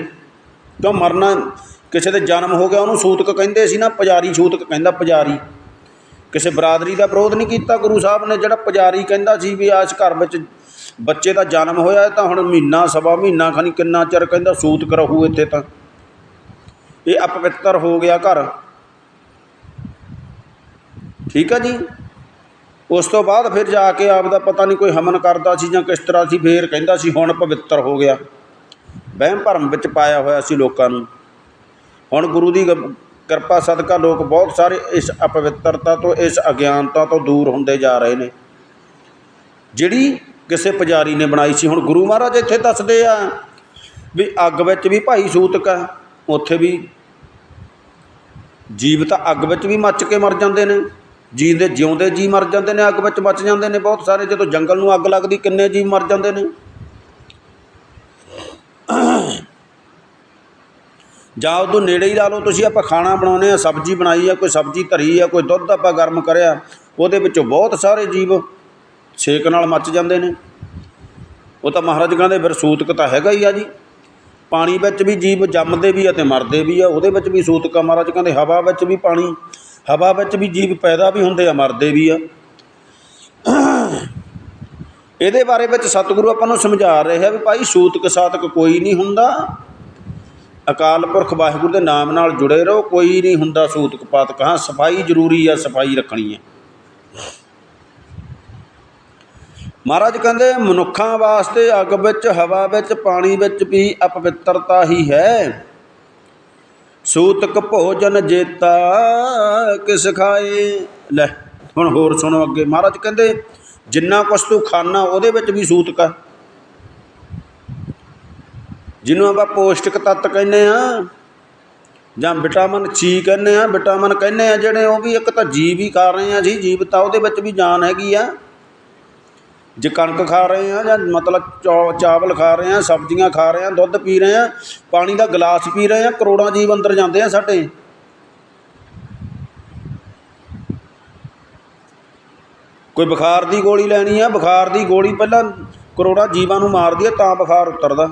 ਕਿਉਂ ਮਰਨਾ? ਕਿਸੇ ਦੇ ਜਨਮ ਹੋ ਗਿਆ, ਉਹਨੂੰ ਸੂਤਕ ਕਹਿੰਦੇ ਸੀ ਨਾ, ਪੁਜਾਰੀ ਸੂਤਕ ਕਹਿੰਦਾ ਪੁਜਾਰੀ। ਕਿਸੇ ਬਰਾਦਰੀ ਦਾ ਵਿਰੋਧ ਨਹੀਂ ਕੀਤਾ। ਗੁਰੂ ਸਾਹਿਬ ਨੇ ਜਿਹੜਾ ਪੁਜਾਰੀ ਕਹਿੰਦਾ ਸੀ ਵੀ ਆਸ ਘਰ ਵਿੱਚ ਬੱਚੇ ਦਾ ਜਨਮ ਹੋਇਆ ਤਾਂ ਹੁਣ ਮਹੀਨਾ, ਸਵਾ ਮਹੀਨਾ ਖਾਨੀ ਕਿੰਨਾ ਚਿਰ ਕਹਿੰਦਾ ਸੂਤ ਕਰਹੂ ਇੱਥੇ ਤਾਂ। ਇਹ ਅਪਵਿੱਤਰ ਹੋ ਗਿਆ ਘਰ। ਠੀਕ ਆ ਜੀ? ਉਸ ਤੋਂ ਬਾਅਦ ਫਿਰ ਜਾ ਕੇ ਆਪ ਦਾ ਪਤਾ ਨਹੀਂ ਕੋਈ ਹਮਨ ਕਰਦਾ ਸੀ ਜਾਂ ਕਿਸ ਤਰ੍ਹਾਂ ਸੀ, ਫੇਰ ਕਹਿੰਦਾ ਸੀ ਹੁਣ ਪਵਿੱਤਰ ਹੋ ਗਿਆ। ਵਹਿਮ ਭਰਮ ਵਿੱਚ ਪਾਇਆ ਹੋਇਆ ਸੀ ਲੋਕਾਂ ਨੂੰ। ਹੁਣ ਗੁਰੂ ਦੀ ਗ- ਕਿਰਪਾ ਸਦਕਾ ਲੋਕ ਬਹੁਤ ਸਾਰੇ ਇਸ ਅਪਵਿੱਤਰਤਾ ਤੋਂ, ਇਸ ਅਗਿਆਨਤਾ ਤੋਂ ਦੂਰ ਹੁੰਦੇ ਜਾ ਰਹੇ ਨੇ। ਜਿਹੜੀ ਕਿਸੇ ਪੁਜਾਰੀ ਨੇ ਬਣਾਈ ਸੀ, ਹੁਣ ਗੁਰੂ ਮਹਾਰਾਜ ਇੱਥੇ ਦੱਸਦੇ ਆ ਵੀ ਅੱਗ ਵਿੱਚ ਵੀ ਭਾਈ ਸੂਤਕ ਆ, ਉੱਥੇ ਵੀ ਜੀਵ ਤਾਂ ਅੱਗ ਵਿੱਚ ਵੀ ਮੱਚ ਕੇ ਮਰ ਜਾਂਦੇ ਨੇ, ਜੀਂਦੇ ਜਿਉਂਦੇ ਜੀ ਮਰ ਜਾਂਦੇ ਨੇ, ਅੱਗ ਵਿੱਚ ਮੱਚ ਜਾਂਦੇ ਨੇ ਬਹੁਤ ਸਾਰੇ, ਜਦੋਂ ਜੰਗਲ ਨੂੰ ਅੱਗ ਲੱਗਦੀ ਕਿੰਨੇ ਜੀਵ ਮਰ ਜਾਂਦੇ ਨੇ। ਜਾਂ ਉਦੋਂ ਨੇੜੇ ਹੀ ਲਾ ਲਓ, ਤੁਸੀਂ ਆਪਾਂ ਖਾਣਾ ਬਣਾਉਂਦੇ ਆ ਸਬਜ਼ੀ ਬਣਾਈ ਆ, ਕੋਈ ਸਬਜ਼ੀ ਧਰੀ ਆ, ਕੋਈ ਦੁੱਧ ਆਪਾਂ ਗਰਮ ਕਰਿਆ, ਉਹਦੇ ਵਿੱਚੋਂ ਬਹੁਤ ਸਾਰੇ ਜੀਵ ਛੇਕ ਨਾਲ ਮੱਚ ਜਾਂਦੇ ਨੇ। ਉਹ ਤਾਂ ਮਹਾਰਾਜ ਕਹਿੰਦੇ, ਫਿਰ ਸੂਤਕ ਤਾਂ ਹੈਗਾ ਹੀ ਆ ਜੀ। ਪਾਣੀ ਵਿੱਚ ਵੀ ਜੀਵ ਜੰਮਦੇ ਵੀ ਆ ਤੇ ਮਰਦੇ ਵੀ ਆ, ਉਹਦੇ ਵਿੱਚ ਵੀ ਸੂਤਕ ਆ। ਮਹਾਰਾਜ ਕਹਿੰਦੇ, ਹਵਾ ਵਿੱਚ ਵੀ ਪਾਣੀ, ਹਵਾ ਵਿੱਚ ਵੀ ਜੀਵ ਪੈਦਾ ਵੀ ਹੁੰਦੇ ਆ, ਮਰਦੇ ਵੀ ਆ। ਇਹਦੇ ਬਾਰੇ ਵਿੱਚ ਸਤਿਗੁਰੂ ਆਪਾਂ ਨੂੰ ਸਮਝਾ ਰਹੇ ਆ ਵੀ ਭਾਈ ਸੂਤਕ ਸਾਤਕ ਕੋਈ ਨਹੀਂ ਹੁੰਦਾ। ਅਕਾਲ ਪੁਰਖ ਵਾਹਿਗੁਰੂ ਦੇ ਨਾਮ ਨਾਲ ਜੁੜੇ ਰਹੋ, ਕੋਈ ਨਹੀਂ ਹੁੰਦਾ ਸੂਤਕ ਪਾਤਕ ਹਾਂ ਸਫ਼ਾਈ ਜ਼ਰੂਰੀ ਆ, ਸਫ਼ਾਈ ਰੱਖਣੀ ਹੈ ਮਹਾਰਾਜ ਕਹਿੰਦੇ, ਮਨੁੱਖਾਂ ਵਾਸਤੇ ਅੱਗ ਵਿੱਚ, ਹਵਾ ਵਿੱਚ, ਪਾਣੀ ਵਿੱਚ ਵੀ ਅਪਵਿੱਤਰਤਾ ਹੀ ਹੈ। ਸੂਤਕ ਭੋਜਨ ਜੇਤਾ ਕਿਸ ਖਾਏ? ਲੈ, ਹੁਣ ਹੋਰ ਸੁਣੋ ਅੱਗੇ। ਮਹਾਰਾਜ ਕਹਿੰਦੇ, ਜਿੰਨਾ ਕੁਛ ਤੂੰ ਖਾਣਾ ਉਹਦੇ ਵਿੱਚ ਵੀ ਸੂਤਕ ਆ। ਜਿਹਨੂੰ ਆਪਾਂ ਪੌਸ਼ਟਿਕ ਤੱਤ ਕਹਿੰਦੇ ਆ ਜਾਂ ਵਿਟਾਮਿਨ ਸੀ ਕਹਿੰਦੇ ਆ ਵਿਟਾਮਿਨ ਕਹਿੰਦੇ ਆ ਜਿਹੜੇ ਉਹ ਵੀ ਇੱਕ ਤਾਂ ਜੀਵ ਹੀ ਖਾ ਰਹੇ ਆ ਜੀ, ਜੀਵ ਤਾਂ ਉਹਦੇ ਵਿੱਚ ਵੀ ਜਾਨ ਹੈਗੀ ਆ। ਜੇ ਕਣਕ ਖਾ ਰਹੇ ਆ ਜਾਂ ਮਤਲਬ ਚੌ- ਚਾਵਲ ਖਾ ਰਹੇ ਆ ਸਬਜ਼ੀਆਂ ਖਾ ਰਹੇ ਆ ਦੁੱਧ ਪੀ ਰਹੇ ਆ ਪਾਣੀ ਦਾ ਗਲਾਸ ਪੀ ਰਹੇ ਆ ਕਰੋੜਾਂ ਜੀਵ ਅੰਦਰ ਜਾਂਦੇ ਆ ਸਾਡੇ। ਕੋਈ ਬੁਖਾਰ ਦੀ ਗੋਲੀ ਲੈਣੀ ਆ, ਬੁਖਾਰ ਦੀ ਗੋਲੀ ਪਹਿਲਾਂ ਕਰੋੜਾਂ ਜੀਵਾਂ ਨੂੰ ਮਾਰਦੀ ਆ, ਤਾਂ ਬੁਖਾਰ ਉਤਰਦਾ।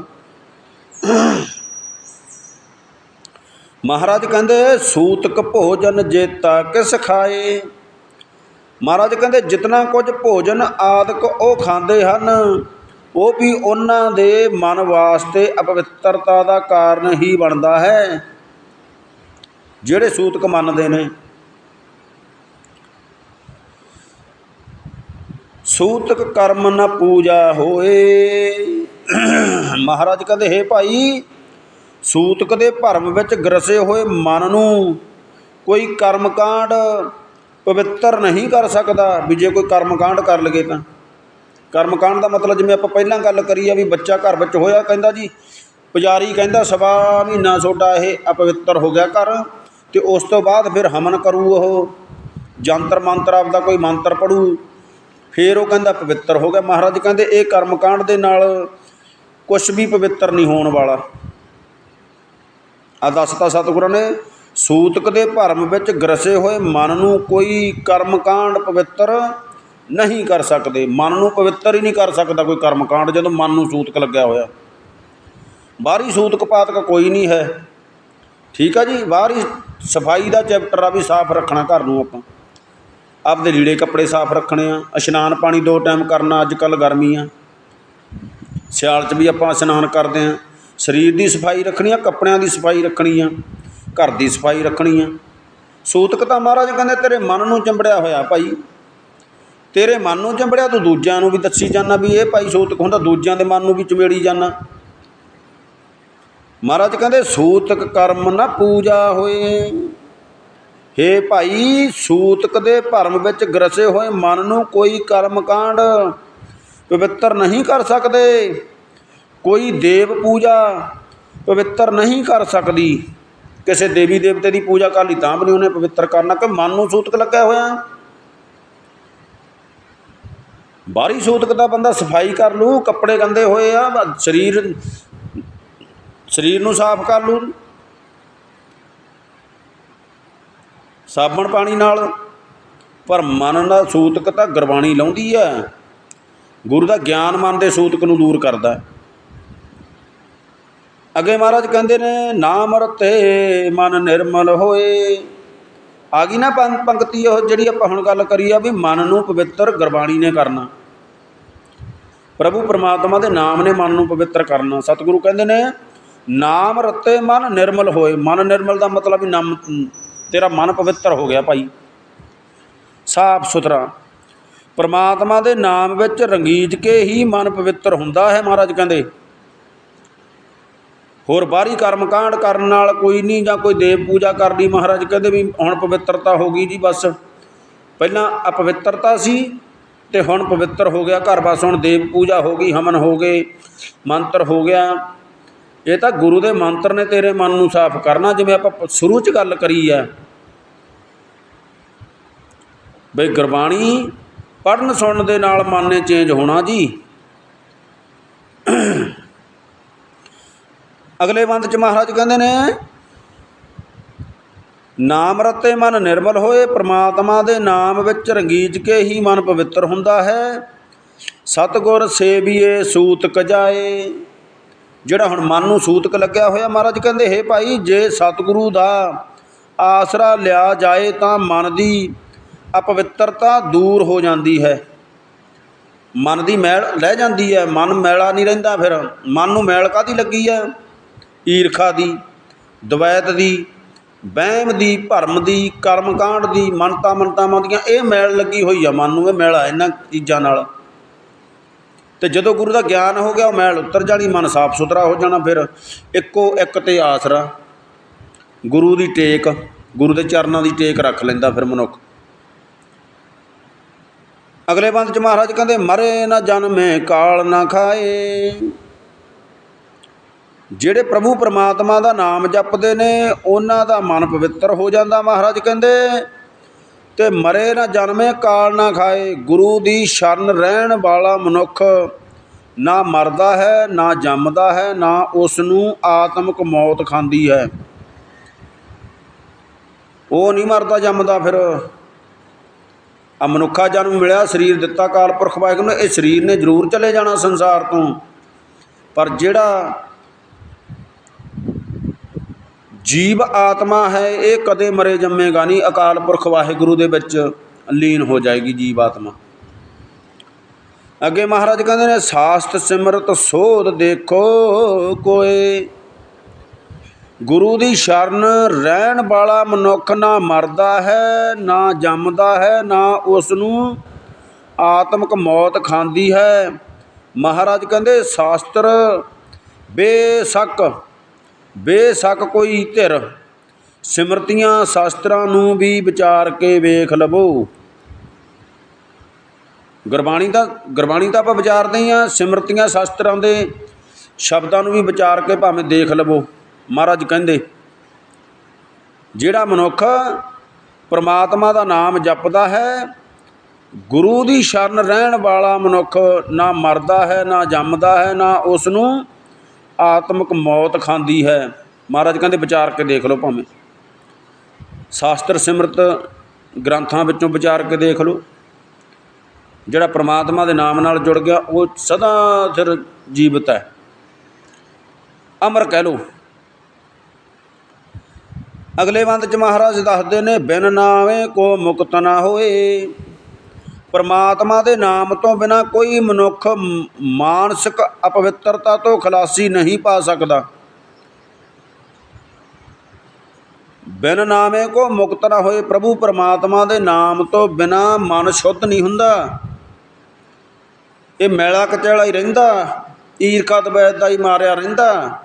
ਮਹਾਰਾਜ ਕਹਿੰਦੇ, ਸੂਤਕ ਭੋਜਨ ਜੇਤਾ ਕਿਸ ਖਾਏ? ਮਹਾਰਾਜ ਕਹਿੰਦੇ, ਜਿਤਨਾ ਕੁਝ ਭੋਜਨ ਆਦਿਕ ਉਹ ਖਾਂਦੇ ਹਨ, ਉਹ ਵੀ ਉਹਨਾਂ ਦੇ ਮਨ ਵਾਸਤੇ ਅਪਵਿੱਤਰਤਾ ਦਾ ਕਾਰਨ ਹੀ ਬਣਦਾ ਹੈ। ਜਿਹੜੇ ਸੂਤਕ ਮੰਨਦੇ ਨੇ। ਸੂਤਕ ਕਰਮ ਨ ਪੂਜਾ ਹੋਏ। ਮਹਾਰਾਜ ਕਹਿੰਦੇ, ਹੈ ਭਾਈ, ਸੂਤਕ ਦੇ ਭਰਮ ਵਿੱਚ ਗਰਸੇ ਹੋਏ ਮਨ ਨੂੰ ਕੋਈ ਕਰਮਕਾਂਡ ਪਵਿੱਤਰ ਨਹੀਂ ਕਰ ਸਕਦਾ, ਵੀ ਜੇ ਕੋਈ ਕਰਮਕਾਂਡ ਕਰ ਲਗੇ ਤਾਂ। ਕਰਮਕਾਂਡ ਦਾ ਮਤਲਬ ਜਿਵੇਂ ਆਪਾਂ ਪਹਿਲਾਂ ਗੱਲ ਕਰੀ ਆ ਵੀ ਬੱਚਾ ਘਰ ਵਿੱਚ ਹੋਇਆ, ਕਹਿੰਦਾ ਜੀ, ਪੁਜਾਰੀ ਕਹਿੰਦਾ, ਸਵਾ ਮਹੀਨਾ ਛੋਟਾ ਇਹ ਅਪਵਿੱਤਰ ਹੋ ਗਿਆ ਘਰ, ਤੇ ਉਸ ਤੋਂ ਬਾਅਦ ਫਿਰ ਹਮਨ ਕਰੂ ਉਹ। ਜੰਤਰ ਮੰਤਰ ਆਪਦਾ ਕੋਈ ਮੰਤਰ ਪੜੂ, ਫਿਰ ਉਹ ਕਹਿੰਦਾ ਪਵਿੱਤਰ ਹੋ ਗਿਆ। ਮਹਾਰਾਜ ਕਹਿੰਦੇ, ਇਹ ਕਰਮਕਾਂਡ ਦੇ ਨਾਲ ਕੁਝ ਵੀ ਪਵਿੱਤਰ ਨਹੀਂ ਹੋਣ ਵਾਲਾ। ਆ ਦੱਸਤਾ ਸਤਿਗੁਰਾਂ ਨੇ, ਸੂਤਕ ਦੇ ਭਰਮ ਵਿੱਚ ਗਰਸੇ ਹੋਏ ਮਨ ਨੂੰ ਕੋਈ ਕਰਮਕਾਂਡ ਪਵਿੱਤਰ ਨਹੀਂ ਕਰ ਸਕਦੇ। ਮਨ ਨੂੰ ਪਵਿੱਤਰ ਹੀ ਨਹੀਂ ਕਰ ਸਕਦਾ ਕੋਈ ਕਰਮਕਾਂਡ, ਜਦੋਂ ਮਨ ਨੂੰ ਸੂਤਕ ਲੱਗਿਆ ਹੋਇਆ। ਬਾਹਰੀ ਸੂਤਕ ਪਾਤਕ ਕੋਈ ਨਹੀਂ ਹੈ। ਠੀਕ ਆ ਜੀ, ਬਾਹਰੀ ਸਫ਼ਾਈ ਦਾ ਚੈਪਟਰ ਆ ਵੀ ਸਾਫ਼ ਰੱਖਣਾ ਘਰ ਨੂੰ ਆਪਾਂ। ਆਪਦੇ ਲੀੜੇ ਕੱਪੜੇ ਸਾਫ਼ ਰੱਖਣੇ ਆ, ਇਸ਼ਨਾਨ ਪਾਣੀ ਦੋ ਟਾਈਮ ਕਰਨਾ, ਅੱਜ ਕੱਲ ਗਰਮੀ ਆ। ਸਿਆਲ 'ਚ ਵੀ ਆਪਾਂ ਇਸ਼ਨਾਨ ਕਰਦੇ ਹਾਂ। ਸਰੀਰ ਦੀ ਸਫ਼ਾਈ ਰੱਖਣੀ ਆ, ਕੱਪੜਿਆਂ ਦੀ ਸਫ਼ਾਈ ਰੱਖਣੀ ਆ, ਘਰ ਦੀ ਸਫ਼ਾਈ ਰੱਖਣੀ ਆ। ਸੂਤਕ ਤਾਂ ਮਹਾਰਾਜ ਕਹਿੰਦੇ, ਤੇਰੇ ਮਨ ਨੂੰ ਚੰਬੜਿਆ ਹੋਇਆ ਭਾਈ। ਤੇਰੇ ਮਨ ਨੂੰ ਚੰਬੜਿਆ, ਤੂੰ ਦੂਜਿਆਂ ਨੂੰ ਵੀ ਦੱਸੀ ਜਾਂਦਾ ਵੀ ਇਹ ਭਾਈ ਸੂਤਕ ਹੁੰਦਾ, ਦੂਜਿਆਂ ਦੇ ਮਨ ਨੂੰ ਵੀ ਚਮੇੜੀ ਜਾਂਦਾ ਮਹਾਰਾਜ ਕਹਿੰਦੇ, ਸੂਤਕ ਕਰਮ ਨਾ ਪੂਜਾ ਹੋਏ। ਹੇ ਭਾਈ, ਸੂਤਕ ਦੇ ਭਰਮ ਵਿੱਚ ਗਰਸੇ ਹੋਏ ਮਨ ਨੂੰ ਕੋਈ ਕਰਮ ਕਾਂਡ ਪਵਿੱਤਰ ਨਹੀਂ ਕਰ ਸਕਦੇ। ਕੋਈ ਦੇਵ ਪੂਜਾ ਪਵਿੱਤਰ ਨਹੀਂ ਕਰ ਸਕਦੀ। ਕਿਸੇ ਦੇਵੀ ਦੇਵਤੇ ਦੀ ਪੂਜਾ ਕਰ ਲਈ ਤਾਂ ਵੀ ਨਹੀਂ ਉਹਨੇ ਪਵਿੱਤਰ ਕਰਨਾ, ਕਿ ਮਨ ਨੂੰ ਸੂਤਕ ਲੱਗਿਆ ਹੋਇਆ। ਬਾਹਰੀ ਸੂਤਕ ਦਾ ਬੰਦਾ ਸਫ਼ਾਈ ਕਰ ਲੂ ਕੱਪੜੇ ਗੰਦੇ ਹੋਏ ਆ ਸਰੀਰ ਸਰੀਰ ਨੂੰ ਸਾਫ਼ ਕਰ ਲੂ ਸਾਬਣ ਪਾਣੀ ਨਾਲ, ਪਰ ਮਨ ਦਾ ਸੂਤਕ ਤਾਂ ਗੁਰਬਾਣੀ ਲਾਉਂਦੀ ਹੈ। ਗੁਰੂ ਦਾ ਗਿਆਨ ਮਨ ਦੇ ਸੂਤਕ ਨੂੰ ਦੂਰ ਕਰਦਾ ਅੱਗੇ ਮਹਾਰਾਜ ਕਹਿੰਦੇ ਨੇ, ਨਾਮ ਰਤੇ ਮਨ ਨਿਰਮਲ ਹੋਏ। ਆ ਗਈ ਨਾ ਪੰ- ਪੰਕਤੀ ਉਹ ਜਿਹੜੀ ਆਪਾਂ ਹੁਣ ਗੱਲ ਕਰੀ ਆ ਵੀ ਮਨ ਨੂੰ ਪਵਿੱਤਰ ਗੁਰਬਾਣੀ ਨੇ ਕਰਨਾ। ਪ੍ਰਭੂ ਪਰਮਾਤਮਾ ਦੇ ਨਾਮ ਨੇ ਮਨ ਨੂੰ ਪਵਿੱਤਰ ਕਰਨਾ। ਸਤਿਗੁਰੂ ਕਹਿੰਦੇ ਨੇ, ਨਾਮ ਰਤੇ ਮਨ ਨਿਰਮਲ ਹੋਏ। ਮਨ ਨਿਰਮਲ ਦਾ ਮਤਲਬ ਵੀ ਨਾਮ, ਤੇਰਾ ਮਨ ਪਵਿੱਤਰ ਹੋ ਗਿਆ ਭਾਈ। ਸਾਫ਼ ਸੁਥਰਾ। ਪਰਮਾਤਮਾ ਦੇ ਨਾਮ ਵਿੱਚ ਰੰਗੀਜ ਕੇ ਹੀ ਮਨ ਪਵਿੱਤਰ ਹੁੰਦਾ ਹੈ ਮਹਾਰਾਜ ਕਹਿੰਦੇ। ਹੋਰ ਬਾਹਰੀ ਕਰਮਕਾਂਡ ਕਰਨ ਨਾਲ ਕੋਈ ਨਹੀਂ ਜਾਂ ਕੋਈ ਦੇਵ ਪੂਜਾ ਕਰਦੀ ਮਹਾਰਾਜ ਕਹਿੰਦੇ ਵੀ ਹੁਣ ਪਵਿੱਤਰਤਾ ਹੋ ਗਈ ਜੀ ਬਸ। ਪਹਿਲਾਂ ਅਪਵਿੱਤਰਤਾ ਸੀ ਤੇ ਹੁਣ ਪਵਿੱਤਰ ਹੋ ਗਿਆ ਘਰ ਬਸ, ਹੁਣ ਦੇਵ ਪੂਜਾ ਹੋ ਗਈ, ਹਮਨ ਹੋ ਗਏ, ਮੰਤਰ ਹੋ ਗਿਆ। ਇਹ ਤਾਂ ਗੁਰੂ ਦੇ ਮੰਤਰ ਨੇ ਤੇਰੇ ਮਨ ਨੂੰ ਸਾਫ਼ ਕਰਨਾ, ਜਿਵੇਂ ਆਪਾਂ ਸ਼ੁਰੂ 'ਚ ਗੱਲ ਕਰੀ ਆ ਬਈ ਗੁਰਬਾਣੀ ਪੜਨ ਸੁਣਨ ਦੇ ਨਾਲ ਮਨ ਨੇ ਚੇਂਜ ਹੋਣਾ ਜੀ। ਅਗਲੇ ਬੰਦ ਚ ਮਹਾਰਾਜ ਕਹਿੰਦੇ ਨੇ, ਨਾਮ ਰਤੇ ਮਨ ਨਿਰਮਲ ਹੋਏ, ਪ੍ਰਮਾਤਮਾ ਦੇ ਨਾਮ ਵਿੱਚ ਰੰਗੀਜ ਕੇ ਹੀ ਮਨ ਪਵਿੱਤਰ ਹੁੰਦਾ ਹੈ। ਸਤਗੁਰ ਸੇਵੀਏ ਸੂਤ ਕਜਾਏ ਜਿਹੜਾ ਹੁਣ ਮਨ ਨੂੰ ਸੂਤਕ ਲੱਗਿਆ ਹੋਇਆ ਮਹਾਰਾਜ ਕਹਿੰਦੇ, ਹੈ ਭਾਈ, ਜੇ ਸਤਿਗੁਰੂ ਦਾ ਆਸਰਾ ਲਿਆ ਜਾਏ ਤਾਂ ਮਨ ਦੀ ਅਪਵਿੱਤਰਤਾ ਦੂਰ ਹੋ ਜਾਂਦੀ ਹੈ। ਮਨ ਦੀ ਮੈਲ ਰਹਿ ਜਾਂਦੀ ਹੈ। ਮਨ ਮੈਲਾ ਨਹੀਂ ਰਹਿੰਦਾ ਫਿਰ। ਮਨ ਨੂੰ ਮੈਲ ਕਾਦੀ ਲੱਗੀ ਹੈ? ਈਰਖਾ ਦੀ, ਦਵੈਤ ਦੀ, ਵਹਿਮ ਦੀ, ਭਰਮ ਦੀ, ਕਰਮਕਾਂਡ ਦੀ, ਮਨਤਾ ਮਨਤਾਵਾਂ ਦੀਆਂ ਇਹ ਮੈਲ ਲੱਗੀ ਹੋਈ ਆ। ਮਨ ਨੂੰ ਇਹ ਮੈਲਾ ਇਹਨਾਂ ਚੀਜ਼ਾਂ ਨਾਲ। ਤੇ ਜਦੋਂ ਗੁਰੂ ਦਾ ਗਿਆਨ ਹੋ ਗਿਆ, ਉਹ ਮੈਲ ਉਤਰ ਜਾਣੀ, ਮਨ ਸਾਫ਼ ਸੁਥਰਾ ਹੋ ਜਾਣਾ ਫਿਰ। ਇੱਕੋ ਇੱਕ ਤੇ ਆਸਰਾ। ਗੁਰੂ ਦੀ ਟੇਕ, ਗੁਰੂ ਦੇ ਚਰਨਾਂ ਦੀ ਟੇਕ ਰੱਖ ਲੈਂਦਾ ਫਿਰ ਮਨੁੱਖ। ਅਗਲੇ ਬੰਦ ਚ ਮਹਾਰਾਜ ਕਹਿੰਦੇ, ਮਰੇ ਨਾ ਜਨਮੇ, ਕਾਲ ਨਾ ਖਾਏ। ਜਿਹੜੇ ਪ੍ਰਭੂ ਪਰਮਾਤਮਾ ਦਾ ਨਾਮ ਜਪਦੇ ਨੇ, ਉਹਨਾਂ ਦਾ ਮਨ ਪਵਿੱਤਰ ਹੋ ਜਾਂਦਾ, ਮਹਾਰਾਜ ਕਹਿੰਦੇ। ਤੇ ਮਰੇ ਨਾ ਜਨਮੇ, ਕਾਲ ਨਾ ਖਾਏ। ਗੁਰੂ ਦੀ ਸ਼ਰਨ ਰਹਿਣ ਵਾਲਾ ਮਨੁੱਖ ਨਾ ਮਰਦਾ ਹੈ, ਨਾ ਜੰਮਦਾ ਹੈ, ਨਾ ਉਸ ਨੂੰ ਆਤਮਿਕ ਮੌਤ ਖਾਂਦੀ ਹੈ। ਉਹ ਨਹੀਂ ਮਰਦਾ, ਜੰਮਦਾ ਫਿਰ। ਆ ਮਨੁੱਖਾ ਜਨਮ ਮਿਲਿਆ, ਸਰੀਰ ਦਿੱਤਾ ਕਾਲ ਪੁਰਖ ਵਾਹਿਗੁਰੂ ਨੇ, ਇਹ ਸਰੀਰ ਨੇ ਜ਼ਰੂਰ ਚਲੇ ਜਾਣਾ ਸੰਸਾਰ ਤੋਂ। ਪਰ ਜਿਹੜਾ ਜੀਵ ਆਤਮਾ ਹੈ, ਇਹ ਕਦੇ ਮਰੇ ਜੰਮੇਗਾ ਨਹੀਂ। ਅਕਾਲ ਪੁਰਖ ਵਾਹਿਗੁਰੂ ਦੇ ਵਿੱਚ ਲੀਨ ਹੋ ਜਾਏਗੀ ਜੀਵ ਆਤਮਾ। ਅੱਗੇ ਮਹਾਰਾਜ ਕਹਿੰਦੇ ਨੇ, ਸਾਸਤ ਸਿਮਰਤ ਸੋਧ ਦੇਖੋ ਕੋਏ। ਗੁਰੂ ਦੀ ਸ਼ਰਨ, ਰਹਿਣ ਵਾਲਾ ਮਨੁੱਖ ਨਾ ਮਰਦਾ ਹੈ, ਨਾ ਜੰਮਦਾ ਹੈ, ਨਾ ਉਸ ਨੂੰ ਆਤਮਿਕ ਮੌਤ ਖਾਂਦੀ ਹੈ। ਮਹਾਰਾਜ ਕਹਿੰਦੇ, ਸ਼ਾਸਤਰ, ਬੇਸ਼ੱਕ ਬੇਸ਼ੱਕ ਕੋਈ ਧਿਰ ਸਿਮਰਤੀਆਂ ਸ਼ਾਸਤਰਾਂ ਨੂੰ ਵੀ ਵਿਚਾਰ ਕੇ ਵੇਖ ਲਵੋ। ਗੁਰਬਾਣੀ ਦਾ, ਗੁਰਬਾਣੀ ਤਾਂ ਆਪਾਂ ਵਿਚਾਰਦੇ ਹੀ ਆ ਸਿਮਰਤੀਆਂ ਸ਼ਾਸਤਰਾਂ ਦੇ ਸ਼ਬਦਾਂ ਨੂੰ ਵੀ ਵਿਚਾਰ ਕੇ ਭਾਵੇਂ ਦੇਖ ਲਵੋ। ਮਹਾਰਾਜ ਕਹਿੰਦੇ, ਜਿਹੜਾ ਮਨੁੱਖ ਪਰਮਾਤਮਾ ਦਾ ਨਾਮ ਜਪਦਾ ਹੈ, ਗੁਰੂ ਦੀ ਸ਼ਰਨ ਰਹਿਣ ਵਾਲਾ ਮਨੁੱਖ ਨਾ ਮਰਦਾ ਹੈ, ਨਾ ਜੰਮਦਾ ਹੈ, ਨਾ ਉਸ ਨੂੰ ਆਤਮਿਕ ਮੌਤ ਖਾਂਦੀ ਹੈ। ਮਹਾਰਾਜ ਕਹਿੰਦੇ, ਵਿਚਾਰ ਕੇ ਦੇਖ ਲਓ ਭਾਵੇਂ। ਸ਼ਾਸਤਰ ਸਿਮਰਤ ਗ੍ਰੰਥਾਂ ਵਿੱਚੋਂ ਵਿਚਾਰ ਕੇ ਦੇਖ ਲਓ। ਜਿਹੜਾ ਪ੍ਰਮਾਤਮਾ ਦੇ ਨਾਮ ਨਾਲ ਜੁੜ ਗਿਆ, ਉਹ ਸਦਾ ਸਿਰ ਜੀਵਤ ਹੈ। ਅਮਰ ਕਹਿ ਲਓ। ਅਗਲੇ ਬੰਦ ਚ ਮਹਾਰਾਜ ਦੱਸਦੇ ਨੇ, ਬਿਨ ਨਾਵੇਂ ਕੋ ਮੁਕਤ ਨਾ ਹੋਏ। ਪਰਮਾਤਮਾ ਦੇ ਨਾਮ ਤੋਂ ਬਿਨਾ ਕੋਈ ਮਨੁੱਖ ਮਾਨਸਿਕ ਅਪਵਿੱਤਰਤਾ ਤੋਂ ਖਲਾਸੀ ਨਹੀਂ ਪਾ ਸਕਦਾ। ਬਿਨ ਨਾਮੇ ਕੋ ਮੁਕਤ ਨਾ ਹੋਏ, ਪ੍ਰਭੂ ਪਰਮਾਤਮਾ ਦੇ ਨਾਮ ਤੋਂ ਬਿਨਾ ਮਨ ਸ਼ੁੱਧ ਨਹੀਂ ਹੁੰਦਾ। ਇਹ ਮੈਲਾ ਕਚੈਲਾ ਹੀ ਰਹਿੰਦਾ, ਈਰਖਾ ਦਵੈਤ ਦਾ ਹੀ ਮਾਰਿਆ ਰਹਿੰਦਾ।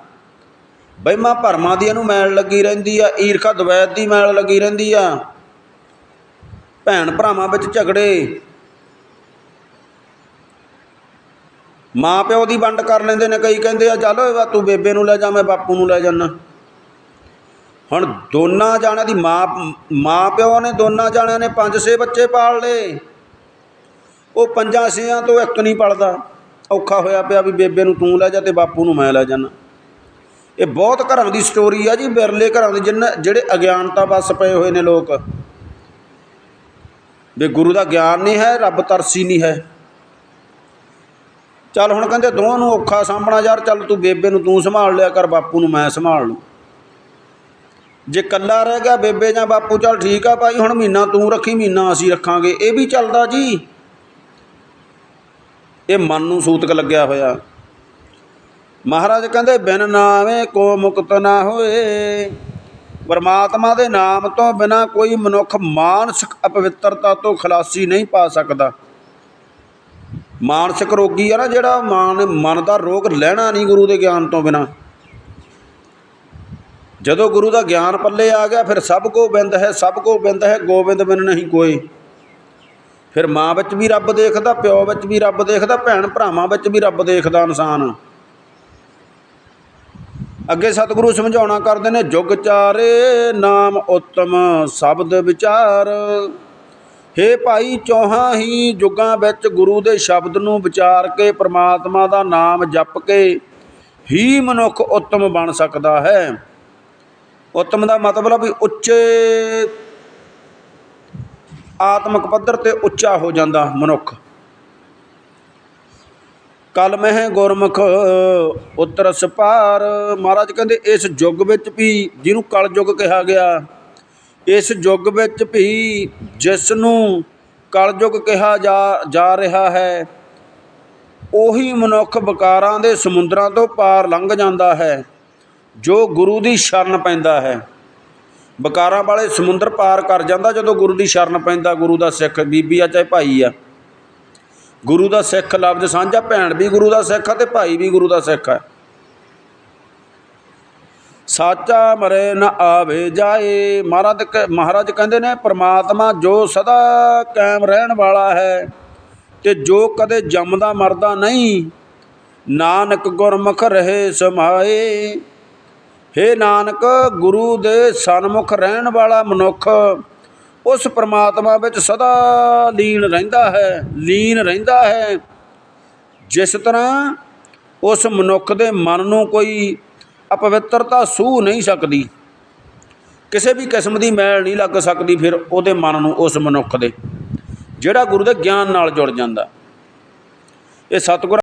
ਬਹਿਮਾ ਭਰਮਾਂ ਦੀ ਇਹਨੂੰ ਮੈਲ ਲੱਗੀ ਰਹਿੰਦੀ ਆ, ਈਰਖਾ ਦਵੈਤ ਦੀ ਮੈਲ ਲੱਗੀ ਰਹਿੰਦੀ ਆ। ਭੈਣ ਭਰਾਵਾਂ ਵਿੱਚ ਝਗੜੇ। ਮਾਂ ਪਿਓ ਦੀ ਵੰਡ ਕਰ ਲੈਂਦੇ ਨੇ, ਕਈ ਕਹਿੰਦੇ ਆ, ਚੱਲ ਓਏ ਵਾ, ਤੂੰ ਬੇਬੇ ਨੂੰ ਲੈ ਜਾ, ਮੈਂ ਬਾਪੂ ਨੂੰ ਲੈ ਜਾਣਾ ਹੁਣ ਦੋਨਾਂ ਜਾਣਿਆਂ ਦੀ ਮਾਂ ਮਾਂ ਪਿਓ ਨੇ ਦੋਨਾਂ ਜਾਣਿਆਂ ਨੇ ਪੰਜ ਛੇ ਬੱਚੇ ਪਾਲ ਲਏ। ਉਹ ਪੰਜਾਂ ਛੇਆਂ ਤੋਂ ਇੱਕ ਨਹੀਂ ਪਲਦਾ। ਔਖਾ ਹੋਇਆ ਪਿਆ ਵੀ ਬੇਬੇ ਨੂੰ ਤੂੰ ਲੈ ਜਾ ਤੇ ਬਾਪੂ ਨੂੰ ਮੈਂ ਲੈ ਜਾਣਾ ਇਹ ਬਹੁਤ ਘਰਾਂ ਦੀ ਸਟੋਰੀ ਆ ਜੀ, ਬਿਰਲੇ ਘਰਾਂ ਦੇ ਜਿੰਨ, ਜਿਹੜੇ ਅਗਿਆਨਤਾ ਵੱਸ ਪਏ ਹੋਏ ਨੇ ਲੋਕ। ਵੀ ਗੁਰੂ ਦਾ ਗਿਆਨ ਨਹੀਂ ਹੈ, ਰੱਬ ਤਰਸੀ ਨਹੀਂ ਹੈ। ਚੱਲ ਹੁਣ ਕਹਿੰਦੇ ਦੋਵਾਂ ਨੂੰ ਔਖਾ ਸਾਂਭਣਾ ਯਾਰ, ਚੱਲ ਤੂੰ ਬੇਬੇ ਨੂੰ ਤੂੰ ਸੰਭਾਲ ਲਿਆ ਕਰ, ਬਾਪੂ ਨੂੰ ਮੈਂ ਸੰਭਾਲ ਲੂੰ। ਜੇ ਕੱਲਾ ਰਹਿ ਗਿਆ ਬੇਬੇ ਜਾਂ ਬਾਪੂ, ਚੱਲ ਠੀਕ ਆ ਭਾਈ, ਹੁਣ ਮਹੀਨਾ ਤੂੰ ਰੱਖੀ, ਮਹੀਨਾ ਅਸੀਂ ਰੱਖਾਂਗੇ। ਇਹ ਵੀ ਚੱਲਦਾ ਜੀ। ਇਹ ਮਨ ਨੂੰ ਸੂਤਕ ਲੱਗਿਆ ਹੋਇਆ। ਮਹਾਰਾਜ ਕਹਿੰਦੇ, ਬਿਨ ਨਾਵੇਂ ਕੋ ਮੁਕਤ ਨਾ ਹੋਏ। ਪਰਮਾਤਮਾ ਦੇ ਨਾਮ ਤੋਂ ਬਿਨਾ ਕੋਈ ਮਨੁੱਖ ਮਾਨਸਿਕ ਅਪਵਿੱਤਰਤਾ ਤੋਂ ਖਲਾਸੀ ਨਹੀਂ ਪਾ ਸਕਦਾ। ਮਾਨਸਿਕ ਰੋਗੀ ਆ ਨਾ, ਜਿਹੜਾ ਮਨ ਮਨ ਦਾ ਰੋਗ ਲੈਣਾ ਨਹੀਂ ਗੁਰੂ ਦੇ ਗਿਆਨ ਤੋਂ ਬਿਨਾ। ਜਦੋਂ ਗੁਰੂ ਦਾ ਗਿਆਨ ਪੱਲੇ ਆ ਗਿਆ, ਫਿਰ ਸਭ ਕੋ ਬਿੰਦ ਹੈ, ਸਭ ਕੋ ਬਿੰਦ ਹੈ, ਗੋਬਿੰਦ ਬਿਨ ਨਹੀਂ ਕੋਈ। ਫਿਰ ਮਾਂ ਵਿੱਚ ਵੀ ਰੱਬ ਦੇਖਦਾ, ਪਿਓ ਵਿੱਚ ਵੀ ਰੱਬ ਦੇਖਦਾ, ਭੈਣ ਭਰਾਵਾਂ ਵਿੱਚ ਵੀ ਰੱਬ ਦੇਖਦਾ ਇਨਸਾਨ। ਅੱਗੇ ਸਤਿਗੁਰੂ ਸਮਝਾਉਣਾ ਕਰਦੇ ਨੇ, ਜੁਗ ਚਾਰੇ ਨਾਮ ਉਤਮ ਸ਼ਬਦ ਵਿਚਾਰ। ਹੇ ਭਾਈ ਚੌਹਾਂ ਹੀ ਜੁਗਾਂ ਵਿੱਚ ਗੁਰੂ ਦੇ ਸ਼ਬਦ ਨੂੰ ਵਿਚਾਰ ਕੇ, ਪ੍ਰਮਾਤਮਾ ਦਾ ਨਾਮ ਜਪ ਕੇ ਹੀ ਮਨੁੱਖ ਉਤਮ ਬਣ ਸਕਦਾ ਹੈ। ਉਤਮ ਦਾ ਮਤਲਬ ਵੀ ਉੱਚੇ, ਆਤਮਿਕ ਪੱਧਰ ਤੇ ਉੱਚਾ ਹੋ ਜਾਂਦਾ ਮਨੁੱਖ। ਕਲ ਮਹਿ ਗੁਰਮੁਖ, ਉਤਰਸ ਸਪਾਰ ਮਹਾਰਾਜ ਕਹਿੰਦੇ, ਇਸ ਯੁੱਗ ਵਿੱਚ ਵੀ ਜਿਹਨੂੰ ਕਲ ਯੁੱਗ ਕਿਹਾ ਗਿਆ, ਇਸ ਯੁੱਗ ਵਿੱਚ ਵੀ ਜਿਸ ਨੂੰ ਕਲ ਯੁੱਗ ਕਿਹਾ ਜਾ ਜਾ ਰਿਹਾ ਹੈ, ਉਹੀ ਮਨੁੱਖ ਵਿਕਾਰਾਂ ਦੇ ਸਮੁੰਦਰਾਂ ਤੋਂ ਪਾਰ ਲੰਘ ਜਾਂਦਾ ਹੈ, ਜੋ ਗੁਰੂ ਦੀ ਸ਼ਰਨ ਪੈਂਦਾ ਹੈ। ਵਿਕਾਰਾਂ ਵਾਲੇ ਸਮੁੰਦਰ ਪਾਰ ਕਰ ਜਾਂਦਾ ਜਦੋਂ ਗੁਰੂ ਦੀ ਸ਼ਰਨ ਪੈਂਦਾ, ਗੁਰੂ ਦਾ ਸਿੱਖ, ਬੀਬੀ ਆ ਚਾਹੇ ਭਾਈ ਆ। ਗੁਰੂ ਦਾ ਸਿੱਖ ਲਫ਼ਜ਼ ਸਾਂਝਾ, ਭੈਣ ਵੀ ਗੁਰੂ ਦਾ ਸਿੱਖ ਆ ਤੇ ਭਾਈ ਵੀ ਗੁਰੂ ਦਾ ਸਿੱਖ ਹੈ ਸਾਚਾ ਮਰੇ ਨਾ ਆਵੇ ਜਾਏ, ਮਹਾਰਾਜ ਮਹਾਰਾਜ ਕਹਿੰਦੇ ਨੇ, ਪ੍ਰਮਾਤਮਾ ਜੋ ਸਦਾ ਕਾਇਮ ਰਹਿਣ ਵਾਲਾ ਹੈ ਤੇ ਜੋ ਕਦੇ ਜੰਮਦਾ ਮਰਦਾ ਨਹੀਂ, ਨਾਨਕ ਗੁਰਮੁਖ ਰਹੇ ਸਮਾਏ। ਹੇ ਨਾਨਕ, ਗੁਰੂ ਦੇ ਸਨਮੁਖ ਰਹਿਣ ਵਾਲਾ ਮਨੁੱਖ ਉਸ ਪਰਮਾਤਮਾ ਵਿੱਚ ਸਦਾ ਲੀਨ ਰਹਿੰਦਾ ਹੈ, ਲੀਨ ਰਹਿੰਦਾ ਹੈ। ਜਿਸ ਤਰ੍ਹਾਂ ਉਸ ਮਨੁੱਖ ਦੇ ਮਨ ਨੂੰ ਕੋਈ ਅਪਵਿੱਤਰਤਾ ਸੂਹ ਨਹੀਂ ਸਕਦੀ, ਕਿਸੇ ਵੀ ਕਿਸਮ ਦੀ ਮੈਲ ਨਹੀਂ ਲੱਗ ਸਕਦੀ, ਫਿਰ ਉਹਦੇ ਮਨ ਨੂੰ ਉਸ ਮਨੁੱਖ ਦੇ, ਜਿਹੜਾ ਗੁਰੂ ਦੇ ਗਿਆਨ ਨਾਲ ਜੁੜ ਜਾਂਦਾ। ਇਹ ਸਤਿਗੁਰ